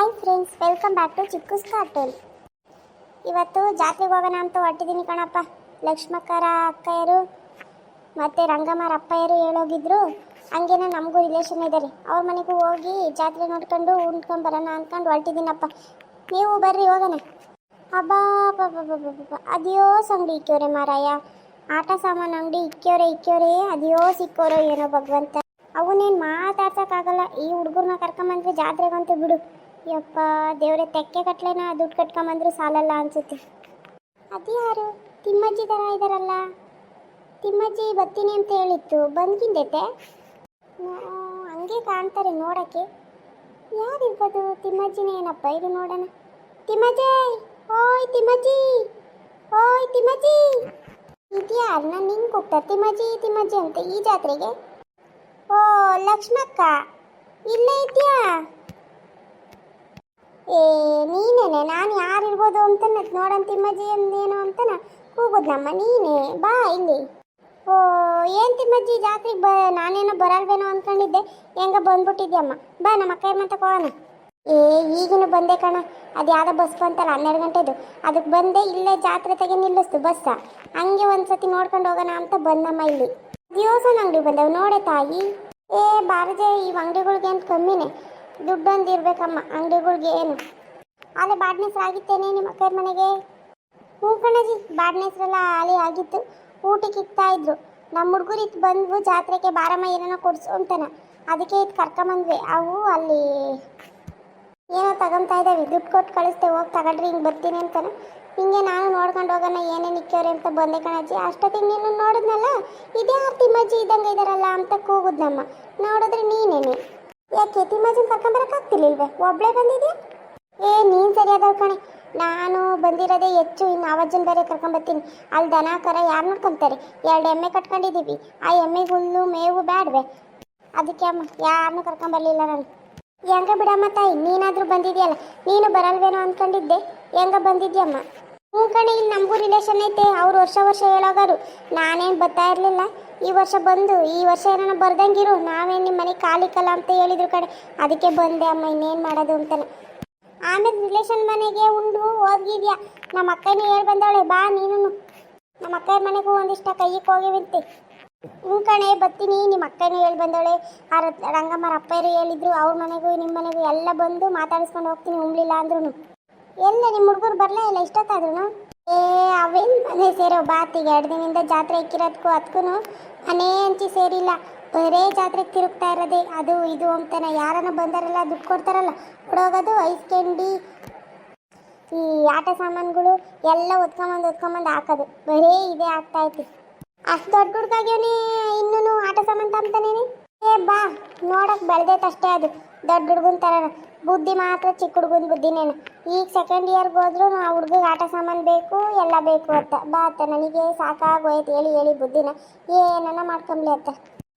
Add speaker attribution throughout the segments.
Speaker 1: Hi friends welcome back to Chikkoos cartoon ಇವತ್ತು ಜಾತ್ರೆಗೆ ಹೋಗೋಣ ಅಂತ ಹೊರಟಿದ್ದೀನಿ ಕಣಪ್ಪ. ಲಕ್ಷ್ಮಕ್ಕರ ಅಕ್ಕಯ್ಯರು ಮತ್ತು ರಂಗಮ್ಮರ ಅಪ್ಪಯ್ಯರು ಹೇಳೋಗಿದ್ರು. ಹಂಗೇನ ನಮಗೂ ರಿಲೇಷನ್ ಇದ್ದಾರೆ ಅವ್ರ ಮನೆಗೂ ಹೋಗಿ ಜಾತ್ರೆ ನೋಡ್ಕೊಂಡು ಉಂಡ್ಕೊಂಡು ಬರೋಣ ಅಂದ್ಕೊಂಡು ಹೊರಟಿದ್ದೀನಪ್ಪ. ನೀವು ಬರ್ರಿ, ಹೋಗೋಣ. ಅಬ್ಬಾ ಅದ್ಯೋಸ್ ಸಂಗಡಿ ಇಕ್ಕೋರೆ ಮಾರಾಯ. ಆಟ ಸಾಮಾನು, ಅಂಗಡಿ ಇಕ್ಕೋರೆ ಇಕ್ಕೋರೆ ಅದ್ಯೋ ಸಿಕ್ಕೋರೋ ಏನೋ ಭಗವಂತ. ಅವನೇನು ಮಾತಾಡ್ಸೋಕ್ಕಾಗಲ್ಲ. ಈ ಹುಡುಗರನ್ನ ಕರ್ಕೊಂಬಂದ್ರೆ ಜಾತ್ರೆಗಂತೂ ಬಿಡು. ಯಪ್ಪ, ದೇವ್ರೆ, ತೆಕ್ಕೆ ಕಟ್ಲೆನ ದುಡ್ಡು ಕಟ್ಕೊಂಬಂದ್ರು ಸಾಲಲ್ಲ ಅನ್ಸುತ್ತೆ. ಅದ್ಯಾರು ತಿಮ್ಮಜ್ಜಿ ಥರ ಇದಾರಲ್ಲ. ತಿಮ್ಮಜ್ಜಿ ಬರ್ತೀನಿ ಅಂತ ಹೇಳಿತ್ತು. ಬಂದ್ಕಿಂದೈತೆ. ಹಂಗೆ ಕಾಣ್ತಾರೆ ನೋಡಕ್ಕೆ. ಯಾರಿರ್ಬೋದು ತಿಮ್ಮಜ್ಜಿನೇ ಏನಪ್ಪ ಇದು ನೋಡೋಣ. ತಿಮ್ಮಜ್ಜಿ! ಓಯ್ ತಿಮ್ಮಜ್ಜಿ! ಓಯ್, ತಿಮ್ಮಜ್ಜಿ! ಇದ್ಯಾರು ನಾನು ನಿಂಗೆ ಹೋಗ್ತಾರೆ ತಿಮ್ಮಜ್ಜಿ ತಿಮ್ಮಜ್ಜಿ ಅಂತ ಈ ಜಾತ್ರೆಗೆ? ಓ, ಲಕ್ಷ್ಮಕ್ಕ, ಇಲ್ಲೇ ಇದೆಯಾ ಏ, ನೀನೇನೆ? ನಾನು ಯಾರು ಇರ್ಬೋದು ಅಂತ ನೋಡಂತ ತಿಮ್ಮಜ್ಜಿ ಅಂದೇನು ಅಂತನ ನಮ್ಮ ನೀನೇ. ಬಾ ಇಲ್ಲಿ. ಓ ಏನು ತಿಮ್ಮಜ್ಜಿ ಜಾತ್ರೆಗೆ ಬ ನಾನೇನೋ ಬರಲ್ವೇನೋ ಅಂದ್ಕೊಂಡಿದ್ದೆ ಹೆಂಗ ಬಂದ್ಬಿಟ್ಟಿದ್ಯಮ್ಮ. ಬಾ, ನಮ್ಮ ಅಕ್ಕ ಮತ್ತೆ ಕೋಣ ಏ ಈಗಿನ ಬಂದೆ ಕಣ. ಅದು ಯಾವುದೋ ಬಸ್ ಬಂತಲ್ಲ, ಹನ್ನೆರಡು ಗಂಟೆದು. ಅದಕ್ಕೆ ಬಂದೆ, ಇಲ್ಲೇ ಜಾತ್ರೆ ತೆಗೆ ನಿಲ್ಲಿಸ್ತು ಬಸ್ಸ. ಹಂಗೆ ಒಂದ್ಸತಿ ನೋಡ್ಕೊಂಡು ಹೋಗೋಣ ಅಂತ ಬಂದಮ್ಮ ಇಲ್ಲಿ. ದಿವಸ ಅಂಗಡಿ ಬಂದವು. ನೋಡೆ ತಾಯಿ. ಏ ಬಾರದೆ ಈ ಅಂಗಡಿಗಳ್ಗೆ ಅಂತ ಕಮ್ಮಿನೇ. ದುಡ್ಡೊಂದು ಇರ್ಬೇಕಮ್ಮ ಅಂಗಡಿಗಳಿಗೆ ಏನು? ಅಲ್ಲೇ ಬಾಡ್ನೆಸ್ ಆಗಿತ್ತೇನೆ ನಿಮ್ಮ ಅಕ್ಕರ ಮನೆಗೆ. ಹ್ಞೂ ಕಣಜಿ ಬಾಡ್ನೆಸ್ರೆಲ್ಲ ಆಗಿತ್ತು. ಊಟಕ್ಕೆ ಇಕ್ತಾ ಇದ್ರು. ನಮ್ಮ ಹುಡುಗರು ಇತ್ತು ಬಂದ್ವು ಜಾತ್ರೆಗೆ, ಬಾರಮ್ಮ ಏನೇನೋ ಕೊಡಿಸು ಅಂತಾನೆ. ಅದಕ್ಕೆ ಇದು ಕರ್ಕೊಂಬಂದ್ವಿ. ಅವು ಅಲ್ಲಿ ಏನೋ ತಗೊಂತಾ ಇದ್ದಾವೆ ದುಡ್ಡು ಕೊಟ್ಟು ಕಳಿಸ್ತೆ ಹೋಗಿ ತಗೊಳ್ರಿ, ಹಿಂಗೆ ಬರ್ತೀನಿ ಅಂತಾನೆ. ಹಿಂಗೆ ನಾನು ನೋಡ್ಕೊಂಡು ಹೋಗೋಣ, ಏನೇನು ಇಕ್ಕೋರಿ ಅಂತ ಬಂದೆ ಕಣಜ್ಜಿ ಅಷ್ಟೊತ್ತಿಗೆ ನೀನು ನೋಡಿದ್ನಲ್ಲ? ಇದೇ ಆರ್ತಿ ಮಜ್ಜಿ ಇದ್ದಂಗೆ ಇದ್ದಾರಲ್ಲ ಅಂತ ಕೂಗುದ್ನಮ್ಮ. ನೋಡಿದ್ರೆ ನೀನೇನೆ? ಯಾಕೆ ತಿಮ್ಮಜ್ಜಿನ ಕರ್ಕೊಂಬರಕ್ಕಾಗ್ತಿರ್ಲಿಲ್ವೇ ಒಬ್ಬಳೇ ಬಂದಿದ್ಯಾ? ಏ, ನೀನು ಸರಿಯಾದವ್ ಕಣೆ. ನಾನು ಬಂದಿರೋದೇ ಹೆಚ್ಚು, ಇನ್ನು ಅವಜ್ಜನ ಬೇರೆ ಕರ್ಕೊಂಬರ್ತೀನಿ ಅಲ್ಲಿ ದನ ಕರ ಯಾರು ನೋಡ್ಕೊಂತಾರೆ? ಎರಡು ಎಮ್ಮೆ ಕಟ್ಕೊಂಡಿದ್ದೀವಿ. ಆ ಎಮ್ಮೆ ಹುಲ್ಲು ಮೇವು ಬ್ಯಾಡ್ವೆ. ಅದಕ್ಕೆ ಅಮ್ಮ ಯಾರನ್ನೂ ಕರ್ಕೊಂಬರ್ಲಿಲ್ಲ ನಾನು. ಹೆಂಗ ಬಿಡಮ್ಮ ತಾಯಿ, ನೀನಾದರೂ ಬಂದಿದ್ಯಲ್ಲ? ನೀನು ಬರಲ್ವೇನೋ ಅಂದ್ಕೊಂಡಿದ್ದೆ ಹೆಂಗ ಬಂದಿದ್ಯಮ್ಮ? ಹ್ಞೂ ಕಣೆ ಇಲ್ಲಿ ನಮಗೂ ರಿಲೇಷನ್ ಐತೆ. ಅವ್ರು ವರ್ಷ ವರ್ಷ ಹೇಳೋಗಾರು. ನಾನೇನು ಬರ್ತಾ ಇರಲಿಲ್ಲ. ಈ ವರ್ಷ ಬಂದು, ಈ ವರ್ಷ ಏನಾನ ಬರ್ದಂಗಿರು, ನಾವೇನು ನಿಮ್ಮ ಮನೆಗೆ ಕಾಲಿಕಲ್ಲ ಅಂತ ಹೇಳಿದ್ರು ಕಡೆ ಅದಕ್ಕೆ ಬಂದೆ, ಅಮ್ಮ, ಇನ್ನೇನು ಮಾಡೋದು ಅಂತಾನೆ. ಆಮೇಲೆ ರಿಲೇಷನ್ ಮನೆಗೆ ಉಂಡು ಹೋಗಿದ್ಯಾ ನಮ್ಮ ಅಕ್ಕನೇ ಹೇಳಿ ಬಂದವಳೆ ಬಾ ನೀನು ನಮ್ಮ ಅಕ್ಕನ ಮನೆಗೂ ಒಂದಿಷ್ಟ ಕೈಗೆ ಹೋಗಿವಿಂತೆ ಹ್ಞೂ ಕಣೆ, ಬರ್ತೀನಿ. ನಿಮ್ಮ ಅಕ್ಕನೇ ಹೇಳಿ ಬಂದವಳೆ ಆ ರಂಗಮ್ಮರ ಅಪ್ಪಯ್ಯರು ಹೇಳಿದ್ರು, ಅವ್ರ ಮನೆಗೂ ನಿಮ್ಮ ಮನೆಗೂ ಎಲ್ಲ ಬಂದು ಮಾತಾಡಿಸ್ಕೊಂಡು ಹೋಗ್ತೀನಿ ಉಂಬ್ಲಿಲ್ಲ ಅಂದ್ರೂ ಎಲ್ಲ ನಿಮ್ಮ ಹುಡುಗರು ಬರಲೇ ಇಲ್ಲ ಇಷ್ಟೊತ್ತಾದ್ರೂ ಏ, ಅವೇನು ಮನೆ ಸೇರೋ ಬಾತಿಗೆ? ಎರಡು ದಿನದಿಂದ ಜಾತ್ರೆ ಇಕ್ಕಿರೋದಕ್ಕೂ ಅದಕ್ಕೂ ಮನೆ ಹಂಚಿ ಸೇರಿಲ್ಲ. ಬರೇ ಜಾತ್ರೆಗೆ ತಿರುಗ್ತಾ ಇರೋದೇ. ಅದು ಇದು ಅಂತಾನೆ. ಯಾರನ್ನ ಬಂದಾರಲ್ಲ ದುಡ್ಡು ಕೊಡ್ತಾರಲ್ಲ, ಕೊಡೋಗೋದು ಐಸ್ ಕ್ಯಾಂಡಿ, ಈ ಆಟ ಸಾಮಾನುಗಳು ಎಲ್ಲ ಒತ್ಕೊಂಬಂದು ಒತ್ಕೊಂಬಂದು ಹಾಕೋದು. ಬರೇ ಇದೇ ಆಗ್ತಾ ಐತಿ. ಅಷ್ಟು ದೊಡ್ಡ ಹುಡ್ಗಾಗ್ಯವನೇ ಇನ್ನೂ ಆಟ ಸಾಮಾನು ತಂತಾನೇನೆ ಏ, ಬಾ. ನೋಡಕ್ ಬೆಳ್ದೈತೆ ಅಷ್ಟೇ ಅದು. ದೊಡ್ಡ ಹುಡುಗನ ಥರ ಬುದ್ಧಿ ಮಾತ್ರ ಚಿಕ್ಕ ಹುಡುಗನ ಬುದ್ಧಿನೇನು ಈಗ ಸೆಕೆಂಡ್ ಇಯರ್ಗೆ ಹೋದ್ರು ಆ ಹುಡುಗಿಗೆ ಆಟ ಸಾಮಾನು ಬೇಕು, ಎಲ್ಲ ಬೇಕು ಅಂತ. ಬಾ ಅತ್ತ, ನನಗೆ ಸಾಕಾಗೋಯ್ತು. ಹೇಳಿ ಹೇಳಿ ಬುದ್ಧಿನ. ಏನನ್ನ ಮಾಡ್ಕೊಂಬ್ಲಿ ಅತ್ತ.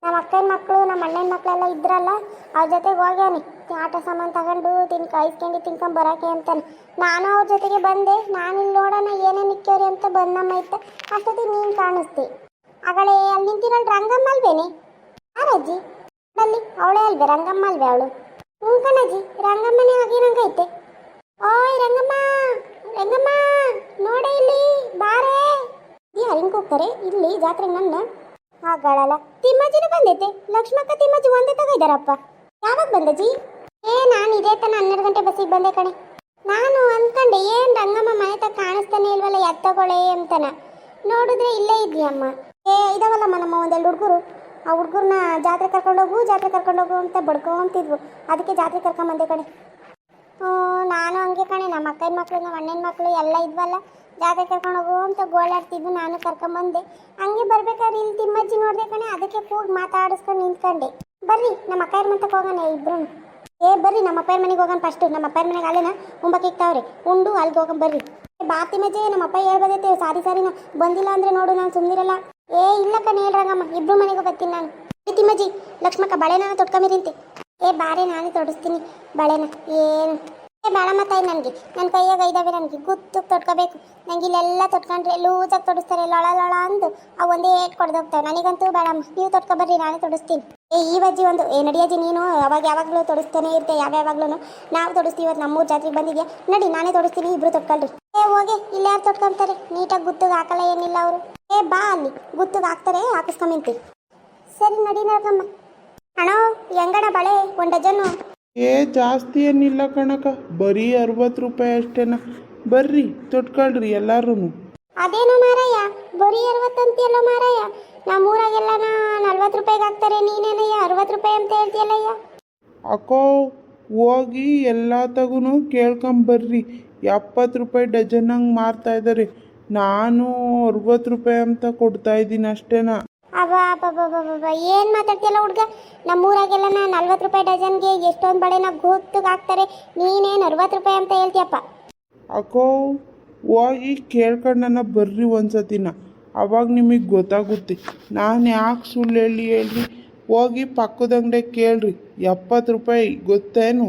Speaker 1: ನಮ್ಮ ಅಕ್ಕನ ಮಕ್ಕಳು ನಮ್ಮ ಅಣ್ಣನ ಮಕ್ಕಳೆಲ್ಲ ಇದ್ರಲ್ಲ, ಅವ್ರ ಜೊತೆಗೆ ಹೋಗ್ಯಾನೆ. ಆಟ ಸಾಮಾನು ತಗೊಂಡು ತಿನ್ ಕಾಯಿಸ್ಕೊಂಡು ತಿನ್ಕೊಂಡ್ ಬರೋಕೆ ಅಂತಾನೆ. ನಾನು ಅವ್ರ ಜೊತೆಗೆ ಬಂದೆ. ನಾನು ಇಲ್ಲಿ ನೋಡೋಣ ಏನೇ ನಿಕ್ಕೋರಿ ಅಂತ ಬಂದಮ್ಮ ಇತ್ತ. ಅಷ್ಟೊತ್ತಿಗೆ ನೀನು ಕಾಣಿಸ್ತಿ. ಅಗಳೇ, ಅಲ್ಲಿ ನಿಂತಿರೋಳು ರಂಗಮ್ಮ ಅಲ್ವೇನೆ? ಯಾರಜ್ಜಿ ಅಲ್ಲಿ, ಅವಳೇ ಅಲ್ವೇ, ರಂಗಮ್ಮ ಅಲ್ವೇ ಅವಳು? ಹ್ಞೂ ಕಣಜ್ಜಿ. ರಂಗಮ್ಮನೇ ಆಗಿರಂಗೈತೆ ಓಯ್, ರಂಗಮ್ಮ ರಂಗಮ್ಮ, ನೋಡಿ ಇಲ್ಲಿ, ಬಾರೇ. ಯಾರು ಹಿಂಗೆ ಹೋಗ್ತಾರೆ, ಇಲ್ಲಿ ಜಾತ್ರೆ ನನ್ನ. ಹಾಗಳಲ್ಲ ತಿಮ್ಮಜ್ಜಿನೂ ಬಂದೈತೆ. ಲಕ್ಷ್ಮಕ್ಕ ತಿಮ್ಮಜ್ಜಿ ಒಂದೇ ತಗ ಇದ್ದಾರಪ್ಪ ಯಾವಾಗ ಬಂದಜ್ಜಿ? ಏ, ನಾನು ಇದೇ ತನ ಹನ್ನೆರಡು ಗಂಟೆ ಬಸ್ಸಿಗೆ ಬಂದೆ ಕಣೆ. ನಾನು ಅಂದ್ಕೊಂಡೆ ಏನು ರಂಗಮ್ಮ ಮನೆ ತಗ ಕಾಣಿಸ್ತಾನೆ ಇಲ್ವಲ್ಲ ಎತ್ತಗೊಳೆ ಅಂತನ. ನೋಡಿದ್ರೆ ಇಲ್ಲೇ ಇದೆಯಮ್ಮ. ಏ, ಇದಾವಲ್ಲಮ್ಮ ನಮ್ಮ ಒಂದೆರಡು ಹುಡುಗರು. ಆ ಹುಡುಗರನ್ನ ಜಾತ್ರೆ ಕರ್ಕೊಂಡೋಗು ಜಾತ್ರೆ ಕರ್ಕೊಂಡೋಗು ಅಂತ ಬಡ್ಕೊಂತಿದ್ರು ಅದಕ್ಕೆ ಜಾತ್ರೆ ಕರ್ಕೊಂಬಂದೆ ಕಣೆ. ನಾನು ಹಂಗೆ ಕಣೆ. ನಮ್ಮ ಅಕ್ಕನ ಮಕ್ಕಳು ನಮ್ಮ ಅಣ್ಣನ ಮಕ್ಕಳು ಎಲ್ಲ ಇದ್ವಲ್ಲ. ಜಾತ್ರೆ ಕರ್ಕೊಂಡು ಹೋಗು ಅಂತ ಗೋಳಾಡ್ತಿದ್ವು, ನಾನು ಕರ್ಕೊಂಬಂದೆ. ಹಂಗೆ ಬರ್ಬೇಕಾದ್ರೆ ಇಲ್ಲಿ ತಿಮ್ಮಜ್ಜಿ ನೋಡಿದೆ ಕಣೆ. ಅದಕ್ಕೆ ಹೋಗಿ ಮಾತಾಡಿಸ್ಕೊಂಡು ನಿಂತ್ಕೊಂಡೆ. ಬರ್ರಿ, ನಮ್ಮ ಅಕ್ಕಯ್ಯರ ಮಂತಕ್ಕೆ ಹೋಗೋಣ ಇಬ್ರು. ಏ, ಬರ್ರಿ, ನಮ್ಮ ಅಪ್ಪಯ್ಯರ ಮನೆಗೆ ಹೋಗೋಣ ಫಸ್ಟು ನಮ್ಮ ಅಪ್ಪಯ್ಯರ ಮನೆಗೆ ಅಲ್ಲೇನ? ಮುಂಬಕ್ಕೆ ಇಕ್ತಾವ್ರಿ. ಉಂಡು ಅಲ್ಲಿಗೆ ಹೋಗೋಣ ಬರ್ರಿ. ಬಾತಿ ಬಾ ನಮ್ಮ ಅಪ್ಪ ಹೇಳ್ಬೋದೈತೆ, ಸಾರಿ, ಸಾರಿನ. ಬಂದಿಲ್ಲ ಅಂದರೆ ನೋಡು, ನಾನು ಸುಮ್ಮನಿರಲ್ಲ ಏ ಇಲ್ಲ ಕಣೆ ಇಬ್ರು ಮನೆಗೆ ಬರ್ತೀನಿ ನಾನು. ತಿಮ್ಮಜ್ಜಿ, ಲಕ್ಷ್ಮಕ್ಕ, ಬಳೆನ ತೊಟ್ಕೊಂಬಿರಿಂತೆ ಏ, ಬಾರೆ ನಾನೇ ತೊಡಸ್ತೀನಿ ಬಳೆನ. ಏನು? ಏ ಬಾಳಮ್ಮ ತಾಯಿ ನನಗೆ. ನನ್ನ ಕೈಯಾಗ ಐದವೆ ನನಗೆ. ಗುತ್ತು ತೊಡ್ಕೋಬೇಕು ನಂಗೆ ಇಲ್ಲೆಲ್ಲ ತೊಡ್ಕೊಂಡ್ರೆ ಲೂಸಾಗಿ ತೊಡಿಸ್ತಾರೆ. ಲೊಳ ಲೊಳ ಅಂದು ಆ ಒಂದೇ ಏಟ್ ಕೊಡ್ದೋಗ್ತಾವೆ ನನಗಂತೂ ಬೇಡಮ್ಮ. ನೀವು ತೊಟ್ಕೊಬರ್ರಿ, ನಾನೇ ತೊಡಿಸ್ತೀನಿ. ಏ, ಈ ಬಜ್ಜಿ ಒಂದು, ಏ ನಡಿಯಜ್ಜಿ ನೀನು ಅವಾಗ ಯಾವಾಗಲೂ ತೊಡಿಸ್ತಾನೆ ಇರ್ತೆ. ಯಾವ್ಯಾವಾಗ್ಲೂ ನಾವು ತೊಡಿಸ್ತೀವಿ ಇವತ್ತು ನಮ್ಮೂರು ಜಾತ್ರೆಗೆ ಬಂದಿದ್ಯಾ? ನಡಿ, ನಾನೇ ತೊಡಿಸ್ತೀನಿ, ಇಬ್ರು ತೊಟ್ಕೊಳ್ರಿ. ಏ, ಹೋಗಿ ಇಲ್ಲ ಯಾರು ತೊಟ್ಕೊಂತಾರೆ? ನೀಟಾಗಿ ಗುತ್ತಿಗೆ ಹಾಕಲ್ಲ ಏನಿಲ್ಲ ಅವರು. ಏ ಬಾ ಅಲ್ಲಿ. ಗುತ್ತಿಗೆ ಹಾಕ್ತಾರೆ ಹಾಕಿಸ್ಕೊಂಬಿಂತಿ ಸರಿ ನಡಿ ನಡ್ಕಮ್ಮ ಅಣ್ಣ ಹೆಂಗಣ ಬಳೆ ಒಂದು ಡಜನ್?
Speaker 2: ಏ ಜಾಸ್ತಿ ಏನಿಲ್ಲ ಕಣಕ ಬರೀ ಅರವತ್ತು ರೂಪಾಯಿ ಅಷ್ಟೇನ. ಬರ್ರಿ ತೊಟ್ಕೊಳ್ರಿ ಎಲ್ಲಾರು
Speaker 1: ಅದೇನು ಮಾರಯ್ಯ ಬರೀ ಅರವತ್ತಂತಿಯಲ್ಲ ಮಾರಯ್ಯ ನಮ್ಮೂರಾಗೆಲ್ಲ ನಲ್ವತ್ತು ರೂಪಾಯಿಗೆ ಹಾಕ್ತಾರೆ. ನೀನೇನಯ್ಯ ಅರವತ್ತು ರೂಪಾಯಿ ಅಂತ ಹೇಳ್ತೀಯಲ್ಲಯ್ಯ?
Speaker 2: ಅಕ್ಕೋ ಹೋಗಿ ಎಲ್ಲ ತಗೂ ಕೇಳ್ಕೊಂಬರ್ರಿ. ಎಪ್ಪತ್ತು ರೂಪಾಯಿ ಡಜನ್ ಹಂಗೆ ಮಾರ್ತಾ ಇದ್ದಾರೆ ನಾನು ಅರವತ್ತು ರೂಪಾಯಿ ಅಂತ ಕೊಡ್ತಾ ಇದ್ದೀನಿ ಅಷ್ಟೇನಾ
Speaker 1: ಅವ ಏನು ಮಾತಾಡ್ತಿಯಲ್ಲ ಹುಡ್ಗ? ನಮ್ಮೂರಾಗೆಲ್ಲ ನಲ್ವತ್ತು ರೂಪಾಯಿ ಡಜನ್ಗೆ ಎಷ್ಟೊಂದು ಬಳೆನ ಗೊತ್ತಿಗೆ ಹಾಕ್ತಾರೆ. ನೀನೇನು ಅರವತ್ತು ರೂಪಾಯಿ ಅಂತ ಹೇಳ್ತೀಯಪ್ಪ?
Speaker 2: ಅಕ್ಕೋ ಹೋಗಿ ನನ್ನ ಬರ್ರಿ ಒಂದ್ಸತಿನ ಅವಾಗ ನಿಮಗೆ ಗೊತ್ತಾಗುತ್ತೆ. ನಾನು ಯಾಕೆ ಸುಳ್ಳು ಹೇಳಿ ಹೇಳ್ರಿ? ಹೋಗಿ ಪಕ್ಕದ ಅಂಗಡಿ ಕೇಳ್ರಿ. ಎಪ್ಪತ್ತು ರೂಪಾಯಿ ಗೊತ್ತೇನು?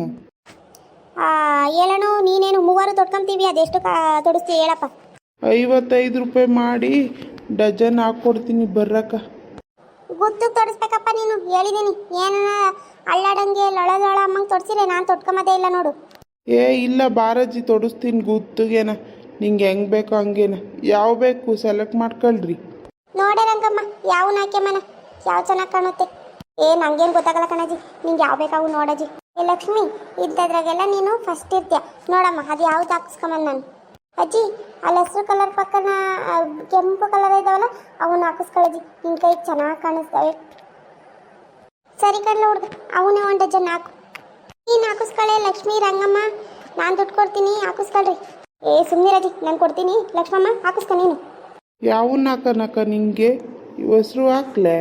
Speaker 1: ಹೇಳೋಣ ನೀನೇನು ಮೂವರು ತೊಡ್ಕೊಂತೀವಿ ಅದೆಷ್ಟು ಕಾ ತೊಡಿಸ್ತೀವಿ ಹೇಳಪ್ಪ.
Speaker 2: ಐವತ್ತೈದು ರೂಪಾಯಿ ಮಾಡಿ ಡಜನ್ ಹಾಕ್ಕೊಡ್ತೀನಿ ಬರ್ರಕ್ಕ.
Speaker 1: ಗೊತ್ತು ತೋರಿಸ್ಬೇಕಪ್ಪ ನೀನು ಹೇಳಿದ್ದೀನಿ ಏನ ಅಳ್ಳಾಡಂಗೆ ಲೊಳದೊಳ ಅಮ್ಮಂಗೆ ತೋರಿಸಿದ್ರೆ ನಾನು ತೊಟ್ಕೊಂಬದೇ ಇಲ್ಲ ನೋಡು.
Speaker 2: ಏ ಇಲ್ಲ ಬಾರಜ್ಜಿ ತೊಡಸ್ತೀನಿ ಗುತ್ತುಗೇನ. ನಿಂಗೆ ಹೆಂಗೆ ಬೇಕೋ ಹಂಗೇನ. ಯಾವ ಬೇಕು ಸೆಲೆಕ್ಟ್ ಮಾಡ್ಕೊಳ್ರಿ.
Speaker 1: ನೋಡೇ ರಂಗಮ್ಮ ಯಾವ ನಾಕ್ಯಮ್ಮನ ಯಾವ ಚೆನ್ನಾಗಿ ಕಾಣುತ್ತೆ? ಏ ನಂಗೇನು ಗೊತ್ತಾಗಲ್ಲ ಕಣಜ್ಜಿ ನಿಂಗೆ ಯಾವ ಬೇಕಾವು ನೋಡಜ್ಜಿ ಏ ಲಕ್ಷ್ಮಿ ಇದ್ದದ್ರಾಗೆಲ್ಲ ನೀನು ಫಸ್ಟ್ ಇರ್ತೀಯ? ನೋಡಮ್ಮ ಅದು ಯಾವ್ದು ಹಾಕ್ಸ್ಕೊಂಬಂದು ನಾನು? ಅಜ್ಜಿ ಅಲ್ಲಿ ಹಸಿರು ಕಲರ್ ಪಕ್ಕನ ಕೆಂಪು ಕಲರ್ ಇದಾವಲ್ಲ ಅವನ್ನ ಹಾಕಿಸ್ಕೊಳ್ಳಜ್ಜಿ ನಿನ್ನ ಕೈ ಚೆನ್ನಾಗಿ ಕಾಣಿಸ್ತವೆ ಸರಿ ಕಣ್ಲ ಹುಡ್ಗ ಅವನೇ ಒಂದು ಡಜನ್ ಹಾಕು. ನೀನು ಹಾಕಿಸ್ಕೊಳ್ಳೆ ಲಕ್ಷ್ಮಿ ರಂಗಮ್ಮ. ನಾನು ದುಡ್ಡು ಕೊಡ್ತೀನಿ ಹಾಕಿಸ್ಕೊಳ್ರಿ. ಏ ಸುಮ್ಮನಿರಜ್ಜಿ ನಾನು ಕೊಡ್ತೀನಿ. ಲಕ್ಷ್ಮಮ್ಮ ಹಾಕಿಸ್ಕೊ ನೀನು.
Speaker 2: ಯಾವನ್ನ ಹಾಕನಕ್ಕ ನಿಂಗೆ? ಹೆಸ್ರು ಹಾಕ್ಲೆ.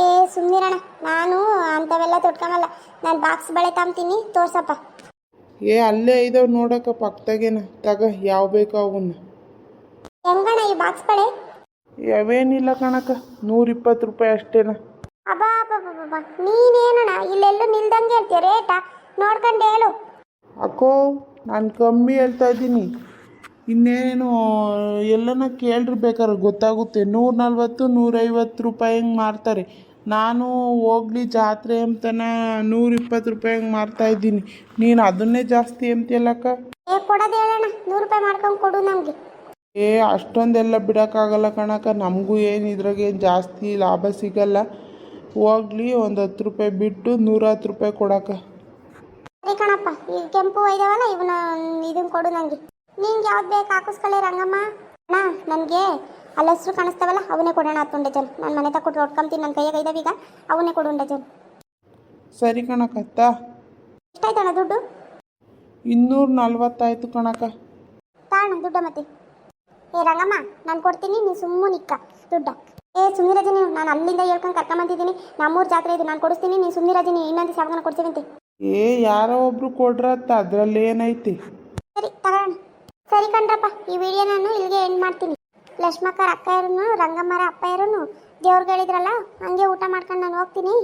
Speaker 1: ಏ ಸುಮ್ನಿರಣ್ಣ. ನಾನು ಅಂಥವೆಲ್ಲ ತೊಟ್ಕೊಂಬಲ್ಲ ನಾನು ಬಾಕ್ಸ್ ಬಳೆ ತಾಂಬ್ತೀನಿ ತೋರ್ಸಪ್ಪ.
Speaker 2: ಏ ಅಲ್ಲೇ ಇದಾವ್ ನೋಡಕ್ಕ ಪಕ್ಕದಾಗೇನ. ತಗ ಯಾವ ಬೇಕೋ ಅವನ್ನ.
Speaker 1: ಹೆಂಗಣ ಈ ಬಾಕ್ಸ್ ಬಳೆ
Speaker 2: ಯಾವೇನಿಲ್ಲ ಕಣಕ್ಕ ನೂರಿಪ್ಪತ್ತು ರೂಪಾಯಿ ಅಷ್ಟೇನ.
Speaker 1: ಅಬ್ಬಾ ಅಬ್ಬಬ್ಬಬ್ಬ ನೀನೇನಣ್ಣ ಇಲ್ಲೆಲ್ಲೂ ನಿಲ್ದಂಗೆ ಹೇಳ್ತೀಯ ರೇಟ ನೋಡ್ಕೊಂಡು ಹೇಳು.
Speaker 2: ಅಕ್ಕೋ ನಾನು ಕಮ್ಮಿ ಹೇಳ್ತಾ ಇದ್ದೀನಿ. ಇನ್ನೇನು ಎಲ್ಲನ ಕೇಳ್ರಿ ಬೇಕಾದ್ರೆ ಗೊತ್ತಾಗುತ್ತೆ. ನೂರ ನಲ್ವತ್ತು ನೂರೈವತ್ತು ರೂಪಾಯಿ ಹೆಂಗೆ ಮಾರ್ತಾರೆ. ನಾನು ಹೋಗ್ಲಿ ಜಾತ್ರೆ ಅಂತನ ನೂರಿಪ್ಪತ್ತು ರೂಪಾಯಿ ಹಂಗೆ ಮಾರ್ತಾ ಇದ್ದೀನಿ. ನೀನು ಅದನ್ನೇ ಜಾಸ್ತಿ ಅಂತೀಯಲ್ಲಕ್ಕ?
Speaker 1: ಏ ಕೊಡೋದು ಹೇಳಣ್ಣ ನೂರು ರೂಪಾಯಿ ಮಾಡ್ಕೊಂಡು ಕೊಡು ನಮಗೆ.
Speaker 2: ಏ ಅಷ್ಟೊಂದೆಲ್ಲ ಬಿಡೋಕ್ಕಾಗಲ್ಲ ಕಣಕ್ಕ ನಮಗೂ ಏನು ಇದ್ರಾಗೇನು ಜಾಸ್ತಿ ಲಾಭ ಸಿಗಲ್ಲ. ಹೋಗ್ಲಿ ಒಂದು ಹತ್ತು ರೂಪಾಯಿ ಬಿಟ್ಟು ನೂರ ಹತ್ತು ರೂಪಾಯಿ ಕೊಡಕ್ಕ.
Speaker 1: ಸರಿ ಕಣಪ್ಪ ಈ ಕೆಂಪು ಇದಾವಲ್ಲ ಇವನ ಇದನ್ನ ಕೊಡು ನನಗೆ ನಿಂಗೆ ಯಾವ್ದು ಬೇಕು ಹಾಕಿಸ್ಕೊಳ್ಳಿ ರಂಗಮ್ಮ. ಅಣ್ಣ ನನಗೆ ಅಲ್ಲಿ ಹೆಸರು ಕಾಣಿಸ್ತಾವಲ್ಲ? ಅವನ್ನೇ ಕೊಡೋಣ ಹತ್ತು ಡಜನ್ ನಾನು ಮನೆ ತಗ ಕೊಟ್ಟು ಹೊಟ್ಕೊಂತೀನಿ ನನ್ನ ಕೈಯಾಗ ಇದಾವೀಗ ಈಗ ಅವನ್ನೇ ಕೊಡು ಒಂದು ಡಜನ್
Speaker 2: ಸರಿ ಕಣಕ್ಕತ್ತ
Speaker 1: ಎಷ್ಟಾಯ್ತಣ್ಣ ದುಡ್ಡು?
Speaker 2: ಇನ್ನೂರ ನಲ್ವತ್ತಾಯ್ತು ಕಣಕ್ಕ.
Speaker 1: ತಾಣ ದುಡ್ಡ ಮತ್ತೆ. ಏ ರಂಗಮ್ಮ ನಾನು ಕೊಡ್ತೀನಿ ನೀನು ಸುಮ್ಮನೆ ನಿಕ್ಕ. ದುಡ್ಡ. ಏ ಸುಮ್ಮಿರಾಜಿನಿ ನೀನು ನಾನು ಅಲ್ಲಿಂದ ಹೇಳ್ಕೊಂಡು ಕರ್ಕೊಂಬಂದಿದ್ದೀನಿ ನಮ್ಮೂರು ಜಾತ್ರೆ ಇದು ನಾನು ಕೊಡಿಸ್ತೀನಿ ನೀನು ಸುಮ್ಮಿರಾಜಿನಿ ಇನ್ನೊಂದು ಇನ್ನೊಂದು ಸಾವನ್ನ ಕೊಡ್ತೀವಂತೆ
Speaker 2: ಏ ಯಾರೋ ಒಬ್ರು ಕೊಡ್ರತ್ತ ಅದ್ರಲ್ಲಿ ಏನೈತಿ
Speaker 1: ಸರಿ ತಗೋಣ ಸರಿ ಕಣ್ರಪ್ಪ ಈ ವಿಡಿಯೋ ನಾನು ಇಲ್ಲಿಗೆ ಎಂಡ್ ಮಾಡ್ತೀನಿ. ಲಕ್ಷ್ಮಕ್ಕರ ಇರೋನು ರಂಗಮ್ಮರ ಅಪ್ಪಯ್ಯರನ್ನು ದೇವ್ರಿಗೆ ಹೇಳಿದ್ರಲ್ಲ ಹಂಗೆ ಊಟ ಮಾಡ್ಕೊಂಡು ನಾನು ಹೋಗ್ತೀನಿ.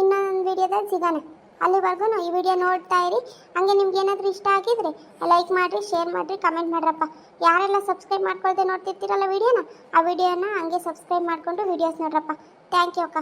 Speaker 1: ಇನ್ನೊಂದು ವಿಡಿಯೋದಲ್ಲಿ ಸಿಗೋಣ. ಅಲ್ಲಿವರೆಗೂ ಈ ವಿಡಿಯೋ ನೋಡ್ತಾ ಇರಿ. ಹಂಗೆ ನಿಮ್ಗೆ ಏನಾದರೂ ಇಷ್ಟ ಆಗಿದ್ರೆ ಲೈಕ್ ಮಾಡಿರಿ ಶೇರ್ ಮಾಡಿರಿ ಕಮೆಂಟ್ ಮಾಡ್ರಪ್ಪ. ಯಾರೆಲ್ಲ ಸಬ್ಸ್ಕ್ರೈಬ್ ಮಾಡ್ಕೊಳ್ದೆ ನೋಡ್ತಿರ್ತೀರಲ್ಲ ವಿಡಿಯೋನ, ಆ ವಿಡಿಯೋನ ಹಂಗೆ ಸಬ್ಸ್ಕ್ರೈಬ್ ಮಾಡಿಕೊಂಡು ವಿಡಿಯೋಸ್ ನೋಡ್ರಪ್ಪ. ಥ್ಯಾಂಕ್ ಯು ಅಕ್ಕ.